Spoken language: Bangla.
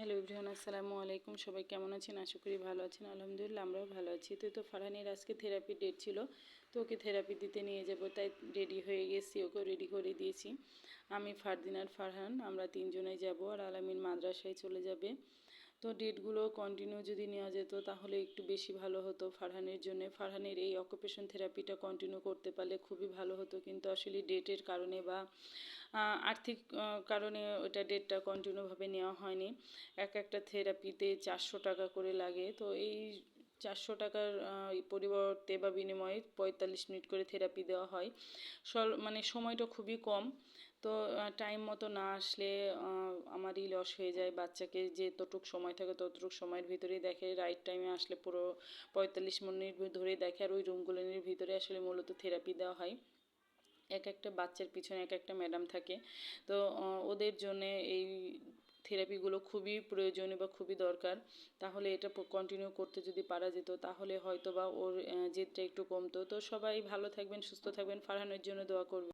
হ্যালো ইব্রাহিম আসসালামু আলাইকুম। সবাই কেমন আছেন? আশা করি ভালো আছেন। আলহামদুলিল্লাহ, আমরাও ভালো আছি। তো তো ফারহানের আজকে থেরাপি ডেট ছিল। তো ওকে থেরাপি দিতে নিয়ে যাব, তাই রেডি হয়ে গেছি। ওকে রেডি করে দিয়েছি। আমি ফারদিন আর ফারহান, আমরা তিনজনে যাব। আর আলামিন মাদ্রাসায় চলে যাবে। তো ডেটগুলো কন্টিনিউ যদি নেওয়া যেত, তাহলে একটু বেশি ভালো হতো ফারহানের জন্য। ফারহানের এই অকুপেশন থেরাপিটা কন্টিনিউ করতে পারলে খুবই ভালো হতো। কিন্তু আসলে ডেটের কারণে বা আর্থিক কারণে ওটা ডেটটা কন্টিনিউভাবে নেওয়া হয়নি। এক একটা থেরাপিতে চারশো টাকা করে লাগে। তো এই চারশো টাকার পরিবর্তে বা বিনিময়ে পঁয়তাল্লিশ মিনিট করে থেরাপি দেওয়া হয়। মানে সময়টা খুবই কম। তো টাইম মতো না আসলে আমারই লস হয়ে যায়। বাচ্চাকে যতটুক সময় থাকে ততটুক সময়ের ভিতরেই দেখে। রাইট টাইমে আসলে পুরো পঁয়তাল্লিশ মিনিট ধরে দেখে। আর ওই রুমগুলোর ভিতরে আসলে মূলত থেরাপি দেওয়া হয়। এক একটা বাচ্চার পিছনে এক একটা ম্যাডাম থাকে। তো ওদের জন্য এই থেরাপিগুলো খুবই প্রয়োজনীয় বা খুবই দরকার। তাহলে এটা কন্টিনিউ করতে যদি পারা যেত, তাহলে হয়তো বা ওর জেদটা একটু কমতো। তো সবাই ভালো থাকবেন, সুস্থ থাকবেন। ফারহানের জন্য দোয়া করবেন